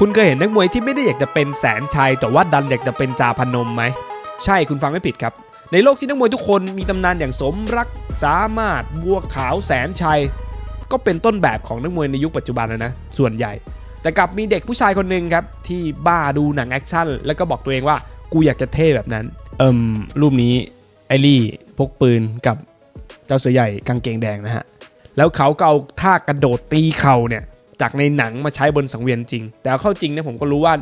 คุณเคยเห็นนักมวยที่ไม่ได้อยากจะเป็นแสนชัย แต่ว่าดันอยากจะเป็นจาพนมไหม ใช่คุณฟังไม่ผิดครับ ในโลกที่นักมวยทุกคนมีตำนานอย่างสมรักสามารถบัวขาวแสนชัย ก็เป็นต้นแบบของนักมวยในยุคปัจจุบันนะนะ ส่วนใหญ่ แต่กลับมีเด็กผู้ชายคนหนึ่งครับ ที่บ้าดูหนังแอคชั่น แล้วก็บอกตัวเองว่ากูอยากจะเท่แบบนั้น เอิมรูปนี้ไอรี่พกปืนกับเจ้าเสือใหญ่กางเกงแดงนะฮะแล้วเขาก็เอาท่ากระโดดตีเข่าเนี่ย จากในหนังมาใช้บนสังเวียนจริง แต่เข้าจริงเนี่ยผมก็รู้ว่า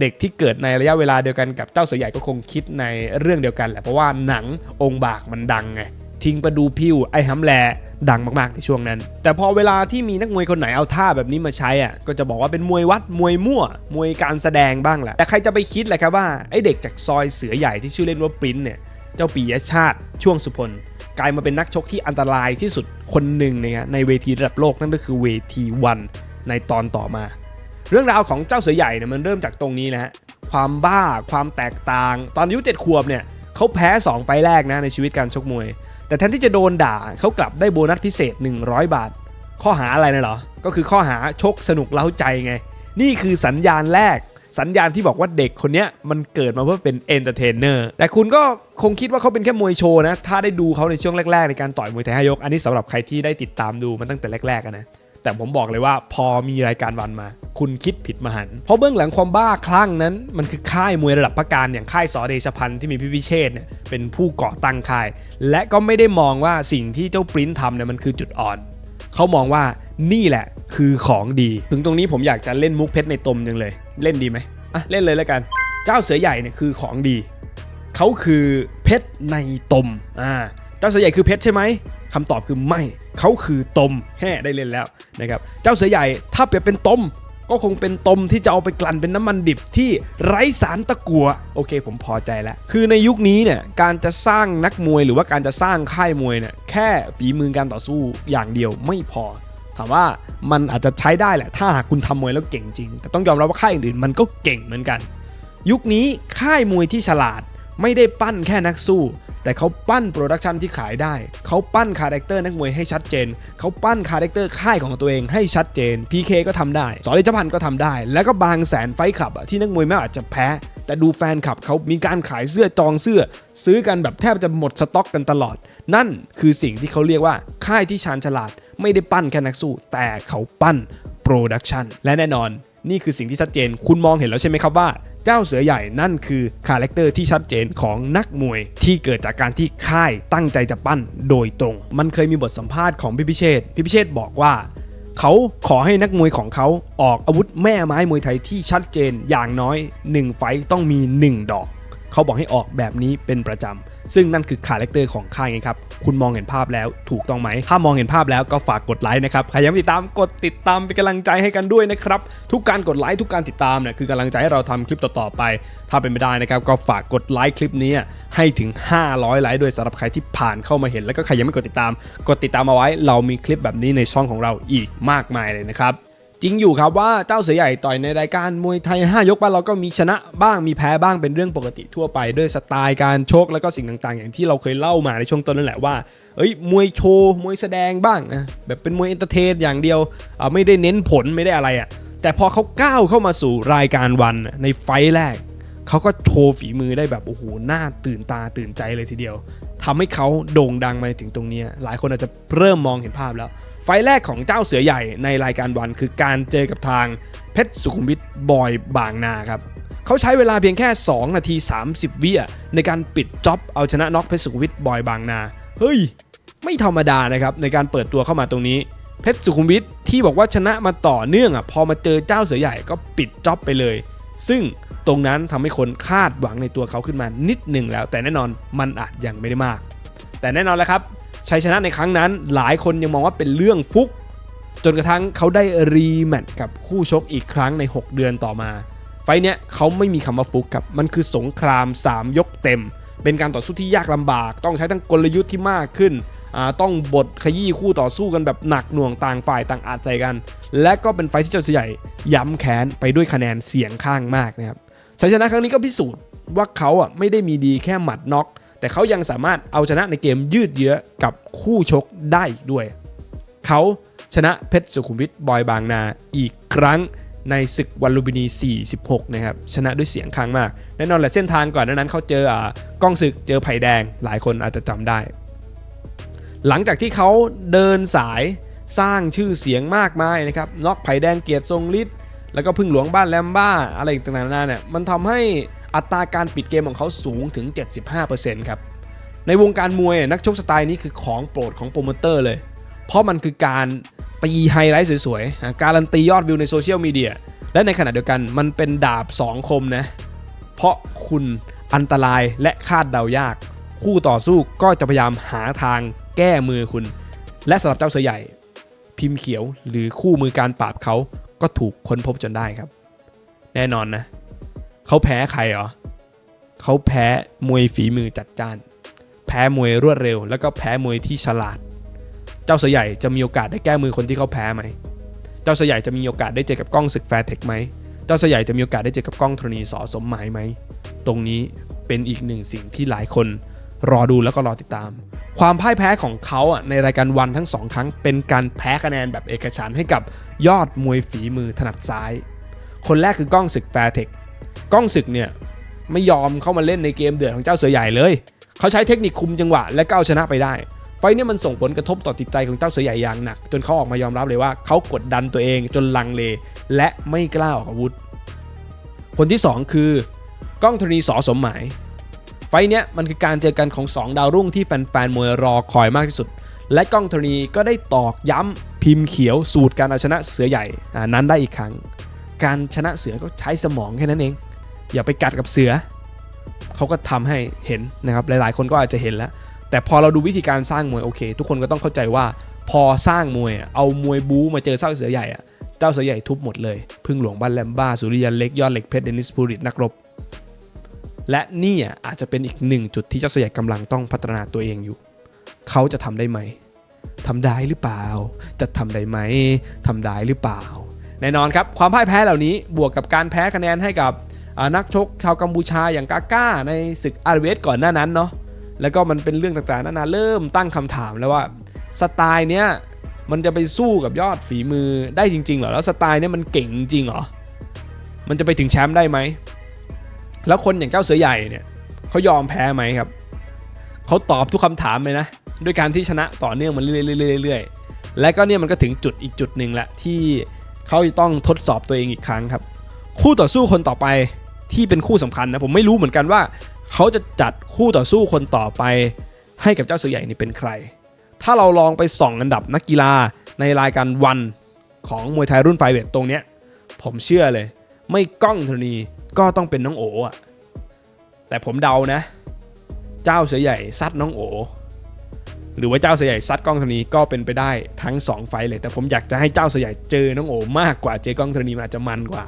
เด็กที่เกิดในระยะเวลาเดียวกันกับเจ้าเสือใหญ่ก็คงคิดในเรื่องเดียวกันแหละเพราะว่าหนังองค์บากมันดังไงทิ้งประดูพิวไอ้ฮัมแลดังมาก ๆ ในช่วงนั้น แต่พอเวลาที่มีนักมวยคนไหนเอาท่าแบบนี้มาใช้อะก็จะบอกว่าเป็นมวยวัดมวยมั่ว มวยการแสดงบ้างแหละแต่ใครจะไปคิดแหละครับว่าไอ้เด็กจากซอยเสือใหญ่ที่ชื่อเล่นว่าปริ้นเนี่ยเจ้าปียชาติช่วงสุพลกลายมาเป็นนักชกที่อันตรายที่สุดคนหนึ่งนี่ยในเวทีระดับโลกนั่นก็คือเวทีวัน ในตอนต่อมา เรื่องราวของเจ้าเสือใหญ่เนี่ยมันเริ่มจากตรงนี้นะฮะความบ้าความแตกต่าง ตอนอายุ7ขวบเนี่ยเขาแพ้ 2ไฟล์แรกนะในชีวิตการชกมวย แต่แทนที่จะโดนด่าเขากลับได้โบนัสพิเศษ 100 บาท ข้อหาอะไรนะเหรอ ก็คือข้อหาชกสนุกเล้าใจไง นี่คือสัญญาณแรก สัญญาณที่บอกว่าเด็กคนนี้มันเกิดมาเพื่อเป็นเอนเตอร์เทนเนอร์แต่คุณก็คงคิดว่าเขาเป็นแค่มวยโชว์นะ ถ้าได้ดูเขาในช่วงแรก ๆ ในการต่อยมวยไทยห้ายก อันนี้สำหรับใครที่ได้ติดตามดูมันตั้งแต่แรกๆนะ แต่ผมบอกเลยว่าพอมีรายการวันมา คุณคิดผิดมหัน เพราะเบื้องหลังความบ้าคลั่งนั้น มันคือค่ายมวยระดับพักการอย่างค่ายสอเดชพันธ์ที่มีพี่พิเชษเนี่ยเป็นผู้ก่อตั้งค่าย และก็ไม่ได้มองว่าสิ่งที่เจ้าปริ้นทำเนี่ยมันคือจุดอ่อน เขามองว่านี่แหละคือของดี ถึงตรงนี้ผมอยากจะเล่นมุกเพชรในตมจังเลย เล่นดีไหมอะเล่นเลยแล้วกันเจ้าเสือใหญ่เนี่ยคือของดีเขาคือเพชรในตมอ่าเจ้าเสือใหญ่คือเพชรใช่ไหมคำตอบคือไม่ เขาคือตมแห่ได้เล่นแล้วนะครับเจ้าเสือใหญ่ถ้าเปรียบเป็นตมก็คงเป็นตมที่จะเอาไปกลั่นเป็นน้ำมันดิบที่ไร้สารตะกัวโอเค ผมพอใจแล้ว คือในยุคนี้เนี่ยการจะสร้างนักมวยหรือว่าการจะสร้างค่ายมวยเนี่ยแค่ฝีมือการต่อสู้อย่างเดียวไม่พอถามว่ามันอาจจะใช้ได้แหละ ถ้าหากคุณทำมวยแล้วเก่งจริง แต่ต้องยอมรับว่าค่ายอื่นมันก็เก่งเหมือนกัน ยุคนี้ค่ายมวยที่ฉลาดไม่ได้ปั้นแค่นักสู้ แต่เขาปั้นโปรดักชันที่ขายได้ เขาปั้นคาแรคเตอร์นักมวยให้ชัดเจน เขาปั้นคาแรคเตอร์ค่ายของตัวเองให้ชัดเจน PK ก็ทำได้ สอริจพันธ์ก็ทำได้ แล้วก็บางแสนไฟท์คลับที่นักมวยไม่อาจจะแพ้ แต่ดูแฟนคลับเขามีการขายเสื้อจองเสื้อ ซื้อกันแบบแทบจะหมดสต็อกกันตลอด นั่นคือสิ่งที่เขาเรียกว่าค่ายที่ชาญฉลาด ไม่ได้ปั้นแค่นักสู้ แต่เขาปั้นโปรดักชันและแน่นอนนี่คือสิ่งที่ชัดเจน คุณมองเห็นแล้วใช่ไหมครับว่า เจ้าเสือใหญ่นั่นคือคาแรคเตอร์ที่ชัดเจนของนักมวย ที่เกิดจากการที่ค่ายตั้งใจจะปั้นโดยตรง มันเคยมีบทสัมภาษณ์ของพี่พิเชษพี่พิเชษบอกว่าเขาขอให้นักมวยของเขาออกอาวุธแม่ไม้มวยไทยที่ชัดเจนอย่างน้อย 1 ไฟต์ต้องมี 1 ดอก เขาบอกให้ออกแบบนี้เป็นประจำ ซึ่งนั่นคือคาแรคเตอร์ของค่ายไงครับ คุณมองเห็นภาพแล้วถูกต้องไหม ถ้ามองเห็นภาพแล้วก็ฝากกดไลค์นะครับ ใครยังไม่ติดตามกดติดตามเป็นกำลังใจให้กันด้วยนะครับ ทุกการกดไลค์ทุกการติดตามเนี่ยคือกำลังใจให้เราทำคลิปต่อๆไป ถ้าเป็นไม่ได้นะครับก็ฝากกดไลค์คลิปนี้ให้ถึง 500 ไลค์ด้วยสำหรับใครที่ผ่านเข้ามาเห็น แล้วก็ใครยังไม่กดติดตาม กดติดตามเอาไว้ เรามีคลิปแบบนี้ในช่องของเราอีกมากมายเลยนะครับ จริงอยู่ครับว่าเจ้าเสือใหญ่ต่อยในรายการมวยไทย 5 ยกบ้านเราก็มีชนะบ้างมีแพ้บ้างเป็นเรื่องปกติทั่วไป ด้วยสไตล์การชกแล้วก็สิ่งต่างๆ อย่างที่เราเคยเล่ามาในช่วงต้นนั่นแหละว่าเอ้ยมวยโชว์มวยแสดงบ้างนะแบบเป็นมวยเอนเตอร์เทนอย่างเดียวอ่าไม่ได้เน้นผลไม่ได้อะไรอะ่ะแต่พอเขาก้าวเข้ามาสู่รายการวันในไฟแรกเขาก็โชว์ฝีมือได้แบบโอ้โหหน่าตื่นตาตื่นใจเลยทีเดียว ทำให้เขาโด่งดังมาถึงตรงนี้ หลายคนอาจจะเริ่มมองเห็นภาพแล้ว ไฟแรกของเจ้าเสือใหญ่ในรายการวันคือการเจอกับทางเพชรสุขุมวิทบอยบางนาครับเขาใช้เวลาเพียงแค่ 2 นาที 30 วิอะในการปิดจ็อบเอาชนะน็อกเพชรสุขุมวิทบอยบางนา เฮ้ย ไม่ธรรมดานะครับในการเปิดตัวเข้ามาตรงนี้เพชรสุขุมวิทที่บอกว่าชนะมาต่อเนื่องอะพอมาเจอเจ้าเสือใหญ่ก็ปิดจ็อบไปเลย ซึ่งตรงนั้นทำให้คนคาดหวังในตัวเขาขึ้นมานิดหนึ่งแล้ว แต่แน่นอนมันอาจยังไม่ได้มาก แต่แน่นอนแล้วครับชัยชนะในครั้งนั้นหลายคนยังมองว่าเป็นเรื่องฟุก จนกระทั่งเขาได้รีแมตช์กับคู่ชกอีกครั้งใน 6 เดือนต่อมา ไฟเนี้ยเขาไม่มีคำว่าฟุกครับมันคือสงคราม 3 ยกเต็ม เป็นการต่อสู้ที่ยากลำบาก ต้องใช้ทั้งกลยุทธ์ที่มากขึ้น ต้องบทขยี้คู่ต่อสู้กันแบบหนักหน่วงต่างฝ่ายต่างอาจใจกัน และก็เป็นไฟที่เจ้าเสือใหญ่ย้ำแค้นไปด้วยคะแนนเสียงข้างมากนะครับชัยชนะครั้งนี้ก็พิสูจน์ว่าเขาอะไม่ได้มีดีแค่หมัดน็อก แต่เขายังสามารถเอาชนะในเกมยืดเยื้อกับคู่ชกได้อีกด้วย เขาชนะเพชรสุขุมวิทบอยบางนาอีกครั้งในศึกวันลูบินี 46 นะครับ ชนะด้วยเสียงข้างมาก แน่นอนแหละเส้นทางก่อนนั้นเขาเจออ่ากล้องศึกเจอไผ่แดง หลายคนอาจจะจำได้ หลังจากที่เขาเดินสายสร้างชื่อเสียงมากมายนะครับน็อกไผ่แดงเกียรติทรงฤทธิ์แล้วก็พึ่งหลวงบ้านแลมบ้าอะไรต่างๆนานาเนี่ยมันทำให้อัตราการปิดเกมของเขาสูงถึง 75%ครับในวงการมวยนักชกสไตล์นี้คือของโปรดของโปรโมเตอร์เลย เพราะมันคือการตีไฮไลท์สวยๆ การันตียอดวิวในโซเชียลมีเดีย และในขณะเดียวกันมันเป็นดาบ2คมนะ เพราะคุณอันตรายและคาดเดายาก คู่ต่อสู้ก็จะพยายามหาทางแก้มือคุณ และสำหรับเจ้าเสือใหญ่ พิมพ์เขียวหรือคู่มือการปราบเขาก็ถูกค้นพบจนได้ครับ แน่นอนนะเขาแพ้ใครเหรอเขาแพ้มวยฝีมือจัดจ้าน แพ้มวยรวดเร็ว แล้วก็แพ้มวยที่ฉลาด เจ้าเสือใหญ่จะมีโอกาสได้แก้มือคนที่เขาแพ้ไหม เจ้าเสือใหญ่จะมีโอกาสได้เจอกับกล้องศึกแฟร์เทคไหม เจ้าเสือใหญ่จะมีโอกาสได้เจอกับกล้องธรณีสอสมหมายไหม ตรงนี้เป็นอีกหนึ่งสิ่งที่หลายคน รอดูแล้วก็รอติดตาม ความพ่ายแพ้ของเขาอะในรายการวันทั้งสองครั้ง เป็นการแพ้คะแนนแบบเอกฉันให้กับยอดมวยฝีมือถนัดซ้าย คนแรกคือกล้องศึกแฟร์เทคกล้องศึกเนี่ยไม่ยอมเข้ามาเล่นในเกมเดือดของเจ้าเสือใหญ่เลย เขาใช้เทคนิคคุมจังหวะและก็เอาชนะไปได้ ไฟล์เนี่ยมันส่งผลกระทบต่อจิตใจของเจ้าเสือใหญ่อย่างหนัก จนเขาออกมายอมรับเลยว่าเขากดดันตัวเองจนลังเล และไม่กล้าออกอาวุธ คนที่ 2 คือกล้องธรณีสอสมหมาย ไฟเนี้ยมันคือการเจอกันของ 2 ดาวรุ่งที่แฟนๆมวยรอคอยมากที่สุด และก้องธรณีก็ได้ตอกย้ำพิมพ์เขียวสูตรการเอาชนะเสือใหญ่นั้นได้อีกครั้ง การชนะเสือก็ใช้สมองแค่นั้นเอง อย่าไปกัดกับเสือ เขาก็ทำให้เห็นนะครับหลายๆ คนก็อาจจะเห็นแล้ว แต่พอเราดูวิธีการสร้างมวยโอเค ทุกคนก็ต้องเข้าใจว่าพอสร้างมวยเอามวยบู๊มาเจอเจ้าเสือใหญ่อะเจ้าเสือใหญ่ทุบหมดเลย พึ่งหลวงบ้านแลมบ้าสุริยันเล็กยอดเหล็กเพชรเดนิสพูริตนักรบ และนี่อะอาจจะเป็นอีกหนึ่งจุดที่เจ้าเสือใหญ่กำลังต้องพัฒนาตัวเองอยู่ เขาจะทำได้ไหมทำได้หรือเปล่า จะทำได้ไหมทำได้หรือเปล่า แน่นอนครับ ความพ่ายแพ้เหล่านี้บวกกับการแพ้คะแนนให้กับนักชกชาวกัมพูชาอย่างกาก้า ในศึกอาร์เวสก่อนหน้านั้นเนาะแล้วก็มันเป็นเรื่องต่างๆนานาเริ่มตั้งคำถามแล้วว่าสไตล์เนี้ยมันจะไปสู้กับยอดฝีมือได้จริงๆเหรอแล้วสไตล์เนี้ยมันเก่งจริงเหรอมันจะไปถึงแชมป์ได้ไหม แล้วคนอย่างเจ้าเสือใหญ่เนี่ยเขายอมแพ้ไหมครับเขาตอบทุกคำถามเลยนะด้วยการที่ชนะต่อเนื่องมาเรื่อยๆๆและก็เนี่ยมันก็ถึงจุดอีกจุดหนึ่งละที่เขาจะต้องทดสอบตัวเองอีกครั้งครับ คู่ต่อสู้คนต่อไปที่เป็นคู่สำคัญนะผมไม่รู้เหมือนกันว่าเขาจะจัดคู่ต่อสู้คนต่อไป ให้กับเจ้าเสือใหญ่นี่เป็นใคร ถ้าเราลองไปส่องอันดับนักกีฬาในรายการวันของมวยไทยรุ่นไฟเวทตรงเนี้ยผมเชื่อเลย ไม่กล้องธรณี ก็ต้องเป็นน้องโออะ แต่ผมเดานะ เจ้าเสือใหญ่ซัดน้องโอ หรือว่าเจ้าเสือใหญ่ซัดกล้องธรณีก็เป็นไปได้ทั้งสองไฟเลย แต่ผมอยากจะให้เจ้าเสือใหญ่เจอน้องโอมากกว่าเจอกล้องธรณีมันอาจจะมันกว่า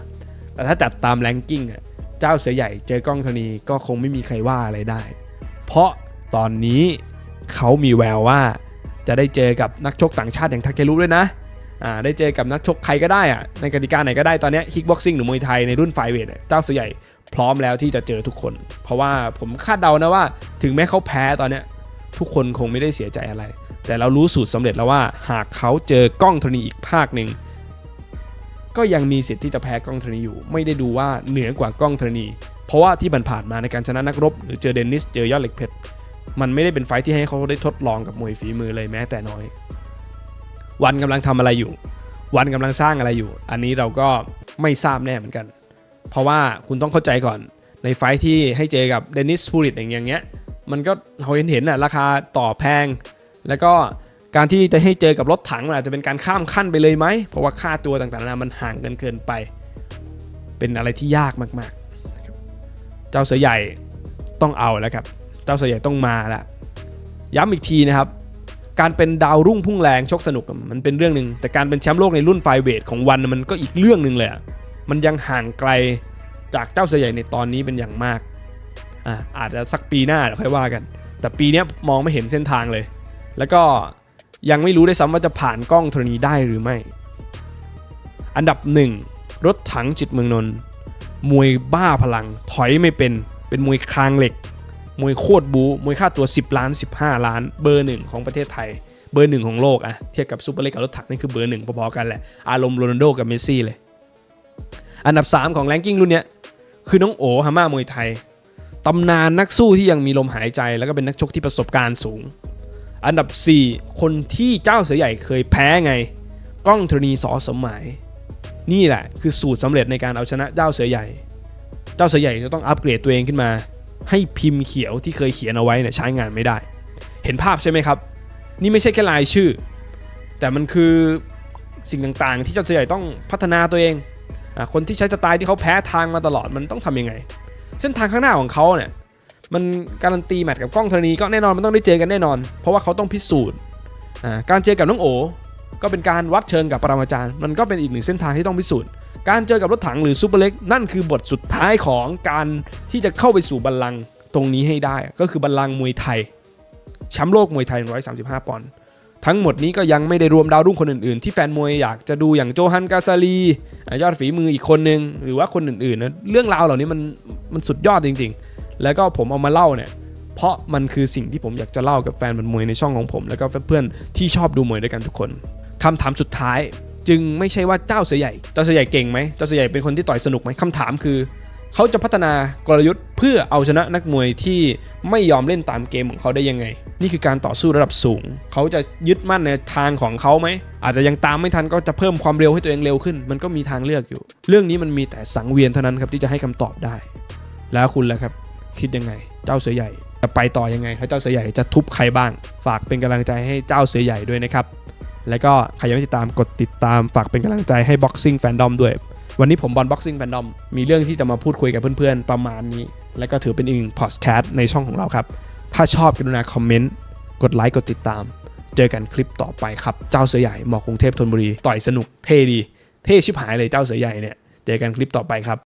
แต่ถ้าจัดตามแรงกิ้งอะ เจ้าเสือใหญ่เจอกล้องธรณีก็คงไม่มีใครว่าอะไรได้ เพราะตอนนี้เขามีแววว่าจะได้เจอกับนักชกต่างชาติอย่างทาเครุด้วยนะ ได้เจอกับนักชกใครก็ได้อะในกติกาไหนก็ได้ตอนนี้คิกบ็อกซิ่งหรือมวยไทยในรุ่นไฟเวทเจ้าเสือใหญ่พร้อมแล้วที่จะเจอทุกคน เพราะว่าผมคาดเดานะว่า ถึงแม้เขาแพ้ตอนนี้ทุกคนคงไม่ได้เสียใจอะไร แต่เรารู้สูตรสำเร็จแล้วว่า หากเขาเจอกล้องธรณีอีกภาคหนึ่งก็ยังมีสิทธิ์ที่จะแพ้กล้องธรณีอยู่ ไม่ได้ดูว่าเหนือกว่ากล้องธรณีเพราะว่าที่ผ่านมาในการชนะนักรบ หรือเจอเดนนิสเจอยอดเหล็กเพชรมันไม่ได้เป็นไฟที่ให้เขาได้ทดลองกับมวยฝีมือเลยแม้แต่น้อย วันกำลังทำอะไรอยู่ วันกำลังสร้างอะไรอยู่ อันนี้เราก็ไม่ทราบแน่เหมือนกัน เพราะว่าคุณต้องเข้าใจก่อนในไฟที่ให้เจอกับเดนิสพูริตอย่างเงี้ยมันก็เราเห็นเห็นๆน่ะราคาต่อแพง แล้วก็การที่จะให้เจอกับรถถังมันอาจจะเป็นการข้ามขั้นไปเลยไหม เพราะว่าค่าตัวต่างๆนานามันห่างกันเกินไป เป็นอะไรที่ยากมากๆ เจ้าเสือใหญ่ต้องเอาแล้วครับ เจ้าเสือใหญ่ต้องมาแล้วย้ำอีกทีนะครับ การเป็นดาวรุ่งพุ่งแรงชกสนุกมันเป็นเรื่องหนึ่งแต่การเป็นแชมป์โลกในรุ่นไฟเวทของวันมันก็อีกเรื่องหนึ่งเลยมันยังห่างไกลจากเจ้าเสือใหญ่ในตอนนี้เป็นอย่างมากอะอาจจะสักปีหน้าเดี๋ยวค่อยว่ากัน แต่ปีนี้มองไม่เห็นเส้นทางเลย แล้วก็ยังไม่รู้ได้ซ้ำว่าจะผ่านกล้องธรณีได้หรือไม่ อันดับ 1 รถถังจิตเมืองนนท์มวยบ้าพลังถอยไม่เป็นเป็นมวยคางเหล็ก มวยโคตรบูมวยค่าตัว 10 ล้าน 15 ล้าน เบอร์หนึ่งของประเทศไทย เบอร์หนึ่งของโลกอะเทียบกับซูเปอร์เล็กกับรถถังนี่คือเบอร์หนึ่งพอๆกันแหละ อารมณ์โรนัลโดกับเมสซี่เลย อันดับ 3 ของแรงกิ้งรุ่นเนี้ยคือน้องโอฮาม่ามวยไทยตำนานนักสู้ที่ยังมีลมหายใจ แล้วก็เป็นนักชกที่ประสบการณ์สูง อันดับ 4 คนที่เจ้าเสือใหญ่เคยแพ้ไงกล้องธรณีสอสมหมาย นี่แหละคือสูตรสำเร็จในการเอาชนะเจ้าเสือใหญ่ เจ้าเสือใหญ่จะต้องอัปเกรดตัวเองขึ้นมา ให้พิมพ์เขียวที่เคยเขียนเอาไว้เนี่ยใช้งานไม่ได้ เห็นภาพใช่ไหมครับ นี่ไม่ใช่แค่ลายชื่อ แต่มันคือสิ่งต่างๆ ที่เจ้าเสือใหญ่ต้องพัฒนาตัวเองอคนที่ใช้สไตล์ที่เขาแพ้ทางมาตลอดมันต้องทำยังไง เส้นทางข้างหน้าของเขาเนี่ยมันการันตีแมตช์กับกล้องธรณีก็แน่นอนมันต้องได้เจอกันแน่นอน เพราะว่าเขาต้องพิสูจน์การเจอกับน้องโอก็เป็นการวัดเชิงกับปรมาจารย์ มันก็เป็นอีกหนึ่งเส้นทางที่ต้องพิสูจน์ การเจอกับรถถังหรือซูเปอร์เล็กนั่นคือบทสุดท้ายของการที่จะเข้าไปสู่บัลลังก์ตรงนี้ให้ได้ ก็คือบัลลังก์มวยไทยแชมป์โลกมวยไทย 135 ปอนด์ทั้งหมดนี้ก็ยังไม่ได้รวมดาวรุ่งคนอื่นๆ ที่แฟนมวยอยากจะดูอย่างโจฮันกาซาลียอดฝีมืออีกคนนึง หรือว่าคนอื่นๆนะเรื่องราวเหล่านี้มันมันสุดยอดจริง ๆ แล้วก็ผมเอามาเล่าเนี่ยเพราะมันคือสิ่งที่ผมอยากจะเล่ากับแฟนมวยในช่องของผม แล้วก็เพื่อนๆที่ชอบดูมวยด้วยกันทุกคนคำถามสุดท้าย จึงไม่ใช่ว่าเจ้าเสือใหญ่เจ้าเสือใหญ่เก่งไหมเจ้าเสือใหญ่เป็นคนที่ต่อยสนุกไหมคำถามคือ เขาจะพัฒนากลยุทธ์เพื่อเอาชนะนักมวยที่ไม่ยอมเล่นตามเกมของเขาได้ยังไง นี่คือการต่อสู้ระดับสูง เขาจะยึดมั่นในทางของเขาไหมอาจจะยังตามไม่ทันก็จะเพิ่มความเร็วให้ตัวเองเร็วขึ้น มันก็มีทางเลือกอยู่ เรื่องนี้มันมีแต่สังเวียนเท่านั้นครับที่จะให้คำตอบได้ แล้วคุณล่ะครับคิดยังไง เจ้าเสือใหญ่จะไปต่อยังไงแล้วเจ้าเสือใหญ่จะทุบใครบ้าง ฝากเป็นกำลังใจให้เจ้าเสือใหญ่ด้วยนะครับ แล้วก็ใครยังไม่ติดตามกดติดตามฝากเป็นกำลังใจให้ Boxing Fandom ด้วย วันนี้ผมบอล Boxing Fandom มีเรื่องที่จะมาพูดคุยกับเพื่อนๆ ประมาณนี้ และก็ถือเป็นอีกหนึ่งพอดแคสต์ในช่องของเราครับ ถ้าชอบกรุณาคอมเมนต์กดไลค์กดติดตาม เจอกันคลิปต่อไปครับ เจ้าเสือใหญ่หมอกรุงเทพธนบุรีต่อยสนุกเท่ดี เท่ชิบหายเลยเจ้าเสือใหญ่เนี่ยเจอกันคลิปต่อไปครับ